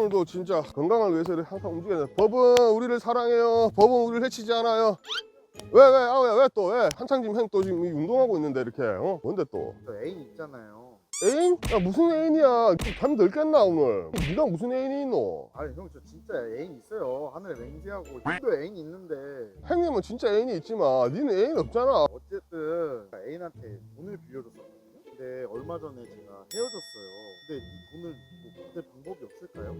형님도 진짜 건강을 위해서 항상 움직여야 돼. 법은 우리를 사랑해요. 법은 우리를 해치지 않아요. 왜, 왜, 아우야, 왜 또, 왜? 한창 지금 형또 지금 이 운동하고 있는데, 이렇게, 어? 뭔데 또? 저 애인 있잖아요. 애인? 야, 무슨 애인이야? 잠덜 깼나, 오늘? 네가 무슨 애인이 있노? 아니 형 저 진짜 애인 있어요. 하늘에 맹세하고 형도 애인 있는데 형님은 진짜 애인이 있지만, 니는 애인 없잖아. 어쨌든 애인한테 돈을 빌려줬었 근데 얼마 전에 제가 헤어졌어요. 근데 이 돈을 뭐 받을 방법이 없을까요?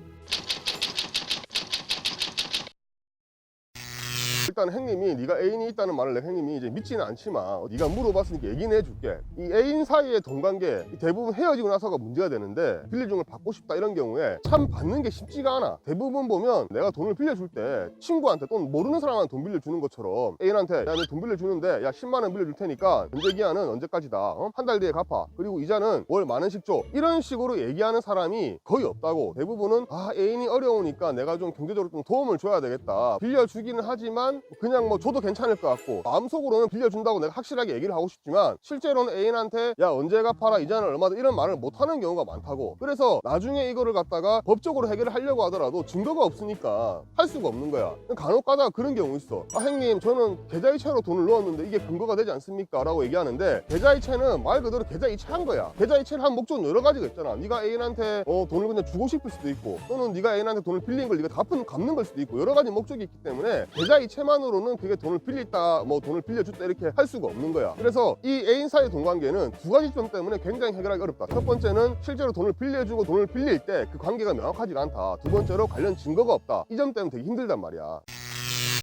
일단 형님이 네가 애인이 있다는 말을 내 형님이 이제 믿지는 않지만 네가 물어봤으니까 얘기는 해줄게. 이 애인 사이의 돈관계 이 대부분 헤어지고 나서가 문제가 되는데 걸 받고 싶다 이런 경우에 참 받는 게 쉽지가 않아. 대부분 보면 내가 돈을 빌려줄 때 친구한테 또는 모르는 사람한테 돈 빌려주는 것처럼 애인한테 야 내 돈 빌려주는데 야 10만 원 빌려줄 테니까 연재 기한은 언제까지다? 어? 한 달 뒤에 갚아. 그리고 이자는 월 만 원씩 줘. 이런 식으로 얘기하는 사람이 거의 없다고. 대부분은 아 애인이 어려우니까 내가 좀 경제적으로 좀 도움을 줘야 되겠다. 빌려주기는 하지만 그냥 뭐 줘도 괜찮을 것 같고 마음속으로는 빌려준다고 내가 확실하게 얘기를 하고 싶지만 실제로는 애인한테 야 언제 갚아라 이자는 얼마다 이런 말을 못하는 경우가 많다고. 그래서 나중에 이거를 갖다가 법적으로 해결을 하려고 하더라도 증거가 없으니까 할 수가 없는 거야. 간혹 가다가 그런 경우 있어. 아 형님 저는 계좌이체로 돈을 넣었는데 이게 근거가 되지 않습니까? 라고 얘기하는데 계좌이체는 말 그대로 계좌이체한 거야. 계좌이체를 한 목적은 여러 가지가 있잖아. 네가 애인한테 어, 돈을 그냥 주고 싶을 수도 있고 또는 네가 애인한테 돈을 빌린 걸 네가 갚은, 갚는 걸 수도 있고 여러 가지 목적이 있기 때문에 계좌이체만 으로는 그게 돈을 빌렸다 뭐 돈을 빌려줬다 이렇게 할 수가 없는 거야. 그래서 이 애인 사이 돈 관계는 두 가지 점 때문에 굉장히 해결하기 어렵다. 첫 번째는 실제로 돈을 빌려주고 돈을 빌릴 때 그 관계가 명확하지가 않다. 두 번째로 관련 증거가 없다. 이 점 때문에 되게 힘들단 말이야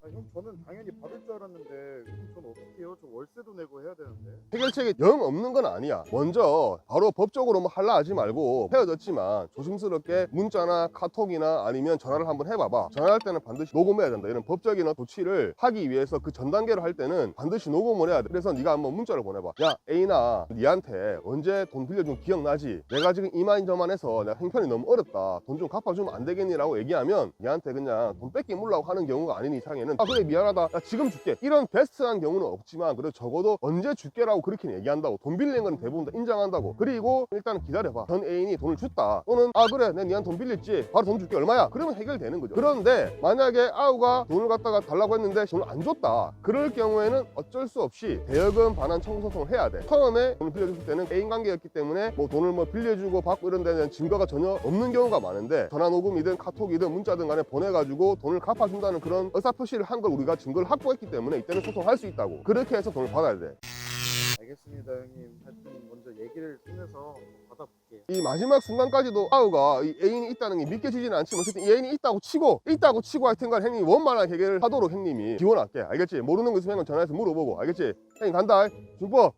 아, 형 저는 당연히 받을 줄 알았는데 그럼 저는 어떻게 해요? 저 월세도 내고 해야 되는데. 해결책이 영 없는 건 아니야. 먼저 바로 법적으로 뭐 할라 하지 말고 헤어졌지만 조심스럽게 문자나 카톡이나 아니면 전화를 한번 해봐봐. 전화할 때는 반드시 녹음해야 된다. 이런 법적인 조치를 하기 위해서 그 전 단계를 할 때는 반드시 녹음을 해야 돼. 그래서 네가 한번 문자를 보내봐. 야 애인아, 니한테 언제 돈 빌려준 기억나지? 내가 지금 이만저만 해서 내가 형편이 너무 어렵다. 돈 좀 갚아주면 안 되겠니 라고 얘기하면 니한테 그냥 돈 뺏기 물라고 하는 경우가 아닌 이상에는 아 그래 미안하다. 야 지금 줄게. 이런 베스트한 경우는 없지만 그래도 적어도 언제 줄게라고 그렇게 얘기한다고. 돈 빌리는 건 대부분 다 인정한다고. 그리고 일단은 기다려봐. 전 애인이 돈을 줬다. 또는 아 그래 내가 니한테 돈 빌렸지. 바로 돈 줄게 얼마야? 그러면 해결되는 거죠. 그런데 만약에 아우가 돈을 갖다가 달라고 했는데 돈을 안 줬다. 그럴 경우에는 어쩔 수 없이 대여금 반환 청구 소송을 해야 돼. 처음에 돈을 빌려줬을 때는 애인 관계였기 때문에 뭐 돈을 뭐 빌려주고 받고 이런 데는 증거가 전혀 없는 경우가 많은데 전화 녹음이든 카톡이든 문자든 간에 보내가지고 돈을 갚아준다는 그런 의사표시를 한 걸 우리가 증거를 확보했기 때문에 이때는 소송할 수 있다고. 그렇게 해서 돈을 받아야 돼. 알겠습니다 형님. 하여튼 먼저 얘기를 통해서 받아볼게요. 이 마지막 순간까지도 아우가 이 애인이 있다는 게 믿겨지지는 않지만 어쨌든 이 애인이 있다고 치고 있다고 치고 하여튼간 형님이 원만한 해결을 하도록 형님이 지원할게 알겠지? 모르는 거 있으면 형은 전화해서 물어보고 알겠지? 형님 간다 준법